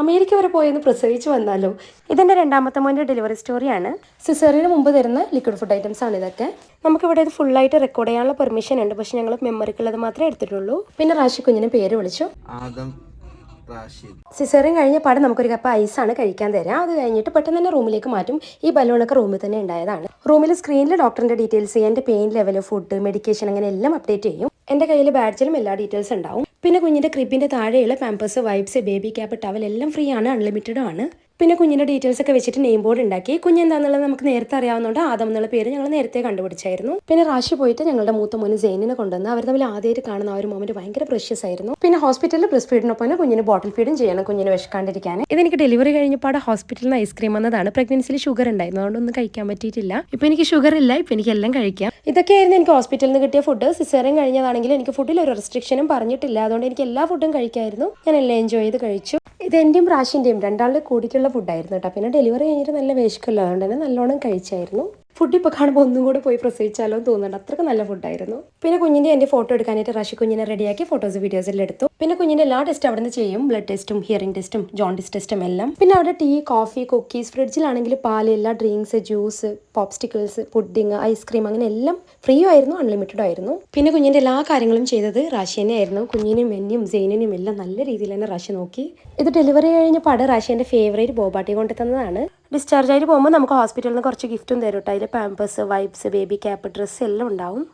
America വരെ പോയെന്ന് പ്രസവിച്ച് വന്നാലോ? ഇതിന്റെ രണ്ടാമത്തെ മോന്റെ ഡെലിവറി സ്റ്റോറിയാണ് സിസറിന് മുമ്പ് തരുന്ന ലിക്വിഡ് ഫുഡ് ഐറ്റംസ് ആണ് ഇതൊക്കെ. നമുക്കിവിടെ ഇത് ഫുള്ളായിട്ട് റെക്കോർഡ് ചെയ്യാനുള്ള പെർമിഷൻ ഉണ്ട്. പക്ഷെ ഞങ്ങൾ മെമ്മറിക്കുള്ളത് മാത്രമേ എടുത്തിട്ടുള്ളൂ. പിന്നെ റാഷി കുഞ്ഞിന് പേര് വിളിച്ചു. സിസേറിയൻ കഴിഞ്ഞ പാടെ നമുക്കൊരു കപ്പ് ഐസ് ആണ് കഴിക്കാൻ തരാം. അത് കഴിഞ്ഞിട്ട് പെട്ടെന്ന് തന്നെ റൂമിലേക്ക് മാറ്റും. ഈ ബലൂണൊക്കെ റൂമിൽ തന്നെ ഉണ്ടായതാണ്. റൂമിൽ സ്ക്രീനിൽ ഡോക്ടറിന്റെ ഡീറ്റെയിൽസ് എന്റെ പെയിൻ ലെവൽ ഫുഡ് മെഡിക്കേഷൻ അങ്ങനെ എല്ലാം അപ്ഡേറ്റ് ചെയ്യും. എന്റെ കയ്യിൽ ബാഡ്ജിലും എല്ലാ ഡീറ്റെയിൽസ് ഉണ്ടാവും. പിന്നെ കുഞ്ഞിന്റെ ക്രിബിന്റെ താഴെയുള്ള Pampers wipes baby cap towel എല്ലാം ഫ്രീ ആണ് അൺലിമിറ്റഡ് ആണ്. പിന്നെ കുഞ്ഞിന്റെ ഡീറ്റെയിൽസ് ഒക്കെ വെച്ചിട്ട് നെയിം ബോർഡ് ഉണ്ടാക്കി. കുഞ്ഞ് എന്താണെന്നുള്ളത് നമുക്ക് നേരത്തെ അറിയാവുന്നതുകൊണ്ട് ആദം എന്നുള്ള പേര് ഞങ്ങൾ നേരത്തെ കണ്ടുപിടിച്ചായിരുന്നു. പിന്നെ റാഷി പോയിട്ട് ഞങ്ങളുടെ മൂത്ത മോന് ജെയിനിനെ കൊണ്ടുവന്ന് അവർ തമ്മിൽ ആദ്യമായിട്ട് കാണുന്ന ആ ഒരു മൊമെന്റ് ഭയങ്കര പ്രഷ്യസ് ആയിരുന്നു. പിന്നെ ഹോസ്പിറ്റലിൽ ബ്രസ്റ്റ് ഫീഡിനൊപ്പം കുഞ്ഞിന് ബോട്ടിൽ ഫീഡും ചെയ്യണം കുഞ്ഞിന് വിഷക്കാണ്ടിരിക്കാൻ ഇതെനിക്ക് ഡെലിവറി കഴിഞ്ഞപ്പോൾ ഹോസ്പിറ്റലിൽ നിന്ന് ഐസ്ക്രീം വന്നതാണ്. പ്രഗ്നൻസിയിൽ ഷുഗർ ഉണ്ടായിരുന്നു. അതുകൊണ്ടൊന്നും കഴിക്കാൻ പറ്റിയിട്ടില്ല. ഇപ്പം എനിക്ക് ഷുഗർ ഇല്ല. ഇപ്പം എനിക്ക് എല്ലാം കഴിക്കാം. ഇതൊക്കെയായിരുന്നു എനിക്ക് ഹോസ്പിറ്റലിൽ നിന്ന് കിട്ടിയ ഫുഡ് സിസേറിയം കഴിഞ്ഞതാണെങ്കിൽ എനിക്ക് ഫുഡിൽ ഒരു റെസ്ട്രിക്ഷനും പറഞ്ഞിട്ടില്ല. അതുകൊണ്ട് എനിക്ക് എല്ലാ ഫുഡും കഴിക്കായിരുന്നു. ഞാൻ എല്ലാം എൻജോയ് ചെയ്ത് കഴിച്ചു. ഇത് എന്റെയും പ്രാശിന്റെയും രണ്ടാളുടെ കൂടിയിട്ടുള്ള ഫുഡായിരുന്നു കേട്ടോ. പിന്നെ ഡെലിവറി കഴിഞ്ഞിട്ട് നല്ല വേശിക്കല്ലോ അതുകൊണ്ട് തന്നെ നല്ലോണം കഴിച്ചായിരുന്നു. ഫുഡ് ഇപ്പോൾ കാണുമ്പോൾ ഒന്നും കൂടെ പോയി പ്രസവിച്ചാലോ എന്ന് തോന്നുന്നുണ്ട്. അത്രയ്ക്ക് നല്ല ഫുഡായിരുന്നു പിന്നെ കുഞ്ഞിന്റെ എന്റെ ഫോട്ടോ എടുക്കാനായിട്ട് റാഷി കുഞ്ഞിനെ റെഡിയാക്കി ഫോട്ടോസ് വീഡിയോസിൽ എടുത്തു. പിന്നെ കുഞ്ഞിന്റെ എല്ലാ ടെസ്റ്റും അവിടെ നിന്ന് ചെയ്യും ബ്ലഡ് ടെസ്റ്റും ഹിയറിംഗ് ടെസ്റ്റും ജോണ്ടിസ് ടെസ്റ്റും എല്ലാം. പിന്നെ അവിടെ ടീ കോഫി കുക്കീസ് ഫ്രിഡ്ജിലാണെങ്കിൽ പാൽ എല്ലാ drinks juice popsicles pudding ice cream അങ്ങനെ എല്ലാം ഫ്രീ ആയിരുന്നു അൺലിമിറ്റഡ് ആയിരുന്നു. പിന്നെ കുഞ്ഞിന്റെ എല്ലാ കാര്യങ്ങളും ചെയ്തത് റാഷി തന്നെയായിരുന്നു. കുഞ്ഞിനും എന്നെയും സെയിനിനും എല്ലാം നല്ല രീതിയിൽ തന്നെ റാഷി നോക്കി. ഇത് ഡെലിവറി കഴിഞ്ഞ പട റാഷിന്റെ ഫേവറേറ്റ് ബോബാട്ടി കൊണ്ട് തന്നതാണ് ഡിസ്ചാർജ് ആയിട്ട് പോകുമ്പോൾ നമുക്ക് ഹോസ്പിറ്റലിൽ നിന്ന് കുറച്ച് ഗിഫ്റ്റും തരും കേട്ടോ അതിൽ Pampers wipes baby cap dress എല്ലാം ഉണ്ടാവും.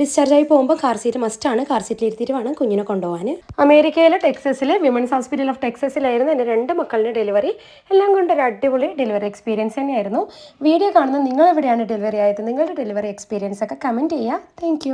ഡിസ്ചാർജ് ആയി പോകുമ്പോൾ കാർ സീറ്റ് മസ്റ്റാണ് കാർ സീറ്റിൽ ഇരുത്തിയിട്ട് വേണം കുഞ്ഞിനെ കൊണ്ടുപോകാൻ. അമേരിക്കയിലെ ടെക്സസിലെ വിമൻസ് ഹോസ്പിറ്റൽ ഓഫ് ടെക്സസിലായിരുന്നു എന്റെ രണ്ട് മക്കളുടെ ഡെലിവറി എല്ലാം കൊണ്ട് ഒരു അടിപൊളി ഡെലിവറി എക്സ്പീരിയൻസ് തന്നെയായിരുന്നു. വീഡിയോ കാണുന്ന നിങ്ങൾ എവിടെയാണ് ഡെലിവറി ആയത്? നിങ്ങളുടെ ഡെലിവറി എക്സ്പീരിയൻസ് ഒക്കെ കമന്റ് ചെയ്യുക. താങ്ക്